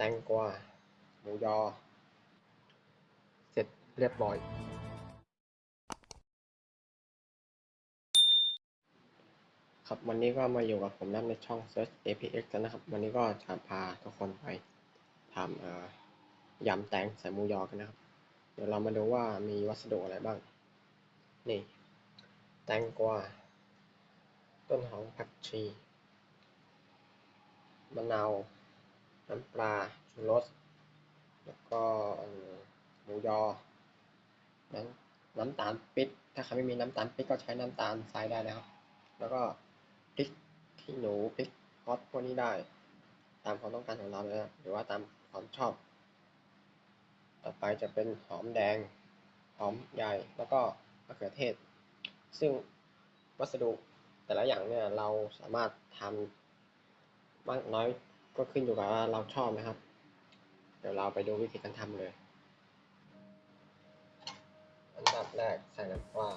ตงกวาหมูยอ เสร็จเรียบร้อย ครับวันนี้ก็มาอยู่กับผมนับในช่อง Search APX นะครับ วันนี้ก็จะพาทุกคนไปทำยำแตงใส่หมูยอกันนะครับ เดี๋ยวเรามาดูว่ามีวัสดุอะไรบ้าง นี่ แตงกวาต้นหอมผักชีมะนาว น้ำปลาชูรส แล้วก็หมูยอ น้ำน้ำตาลปิ๊บถ้าใครไม่มีน้ำตาลปิ๊บก็ใช้น้ำตาลทรายได้นะครับ แล้วก็พริกขี้หนูพริกฮอตพวกนี้ได้ ตามความต้องการของเราเลยนะหรือว่าตามความชอบ ต่อไปจะเป็นหอมแดง หอมใหญ่แล้วก็มะเขือเทศ ซึ่งวัสดุแต่ละอย่างเนี่ยเราสามารถทำมากน้อย ก็ขึ้นอยู่กับว่าเราชอบนะครับ เดี๋ยวเราไปดูวิธีการทำเลย อันดับแรกใส่น้ำปลา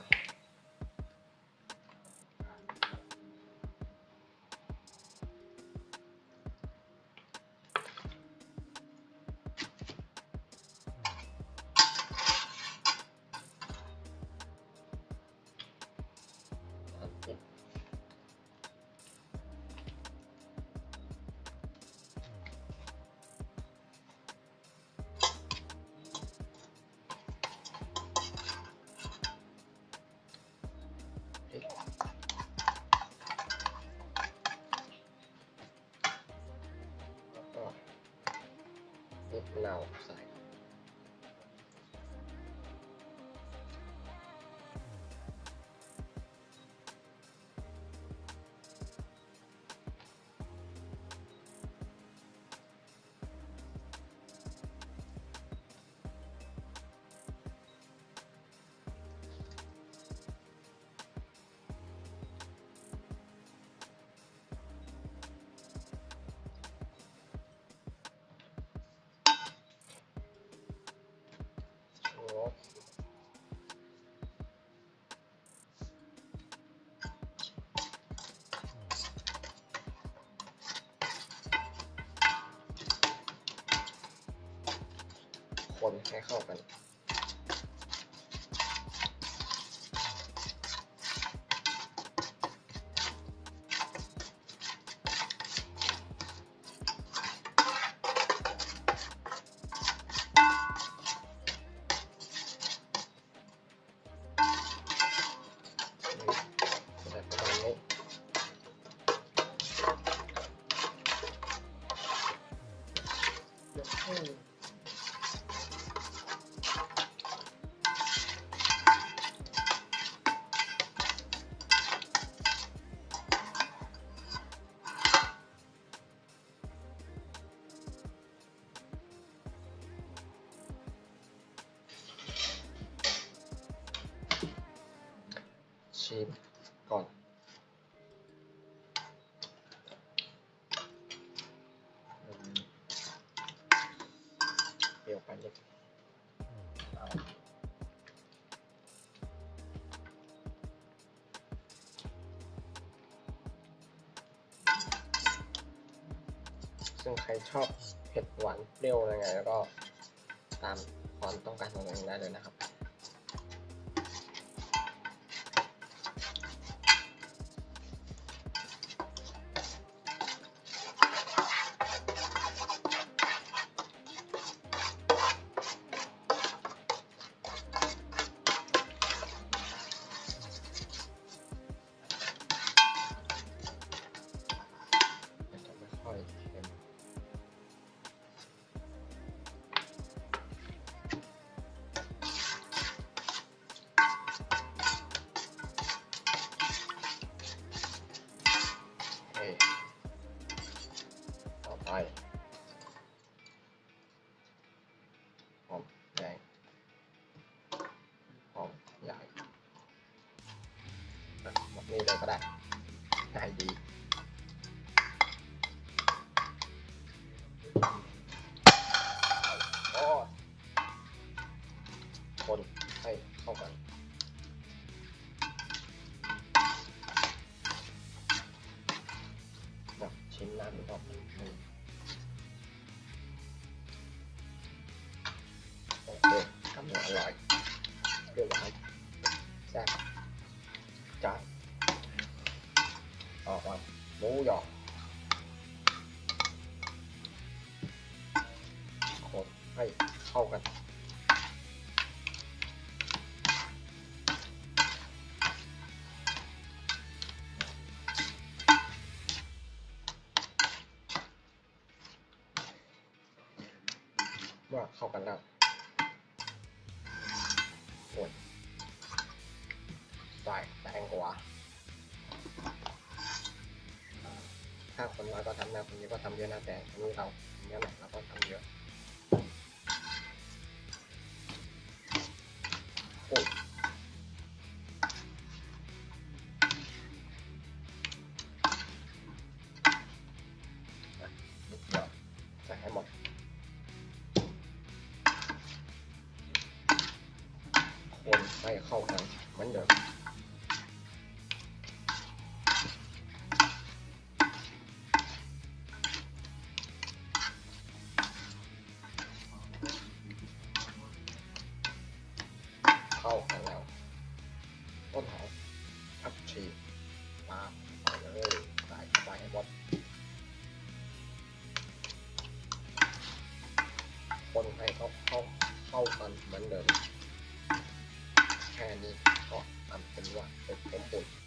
นิ เข้ากัน ชิมก่อนเปรี้ยวไปนิดเอาซึ่งใครชอบเผ็ดหวานเปรี้ยวอะไรไงแล้วก็ตามความต้องการของตัวเองได้เลยนะครับ ต่อไปหอมแดงหอมใหญ่แบบนี้เลยก็ได้ง่ายดีคนให้เข้ากันแบบชิมน้ำอีก อร่อยเปรี้ยวหวานแซ่บจานต่อมาหมูหยองคนให้เข้ากันเมื่อเข้ากันแล้ว ใส่แตงกวาถ้าคนน้อยก็ทำนะคนนี้ก็ทำเยอะนะแต่อันนี้เราเยอะหน่อยเราก็ทำเยอะโอ้ยอ่นเดียวใส่หมดคนให้เข้ากันเหมือนเดิม ต้นหอมผักชีปาใส่เลยใส่ไปให้หมดคนให้เขาเข้าเข้ากันเหมือนเดิม แค่นี้ก็ทำเป็นว่าเป็นสมบูรณ์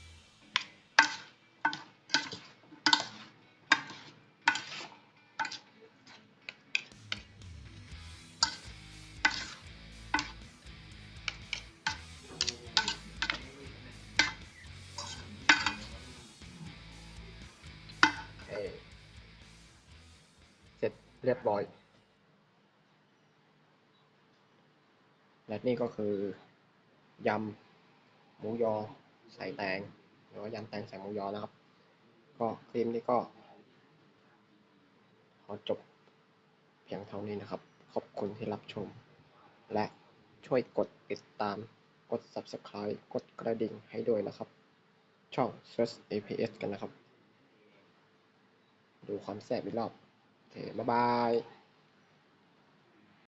เสร็จเรียบร้อย และนี่ก็คือยำหมูยอใส่แตงหรือว่ายำแตงใส่หมูยอนะครับ ก็คลิปนี้ก็ขอจบเพียงเท่านี้นะครับ ขอบคุณที่รับชม และช่วยกดติดตาม กด subscribe กดกระดิ่งให้ด้วยนะครับ ช่อง Search APS กันนะครับ ดูความแซ่บอีกรอบ 拜拜